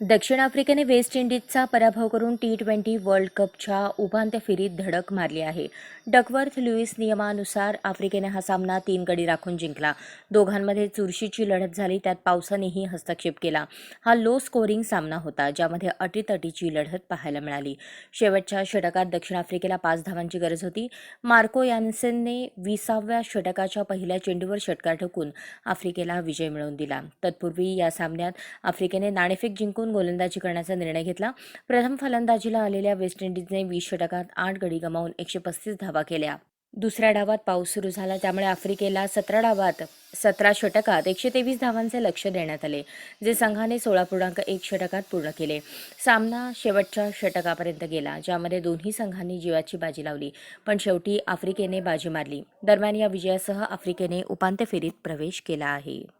दक्षिण आफ्रिकेने वेस्ट इंडिजचा पराभव करून टी ट्वेंटी वर्ल्ड कपच्या उपांत्य फेरीत धडक मारली आहे. डकवर्थ लुईस नियमानुसार आफ्रिकेने हा सामना तीन गडी राखून जिंकला. दोघांमध्ये चुरशीची लढत झाली त्यात पावसानेही हस्तक्षेप केला. हा लो स्कोरिंग सामना होता ज्यामध्ये अटीतटीची लढत पाहायला मिळाली. शेवटच्या षटकात दक्षिण आफ्रिकेला पाच धावांची गरज होती. मार्को यान्सेनने विसाव्या षटकाच्या पहिल्या चेंडूवर षटकार ठोकून आफ्रिकेला विजय मिळवून दिला. तत्पूर्वी या सामन्यात आफ्रिकेने नाणेफेक जिंकून गोलंदाजी करण्याचा निर्णय घेतला. प्रथम फलंदाजीला आलेल्या वेस्ट इंडिजने वीस षटकात आठ गडी गमावून एकशे पस्तीस धावा केल्या. दुसऱ्या डावात पाऊस सुरू झाला त्यामुळे आफ्रिकेला सतरा डावात सतरा षटकात एकशे तेवीस धावांचे लक्ष देण्यात आले जे संघाने सोळा पूर्णांक एक षटकात पूर्ण केले. सामना शेवटच्या षटकापर्यंत गेला ज्यामध्ये दोन्ही संघांनी जीवाची बाजी लावली पण शेवटी आफ्रिकेने बाजी मारली. दरम्यान या विजयासह आफ्रिकेने उपांत्य फेरीत प्रवेश केला आहे.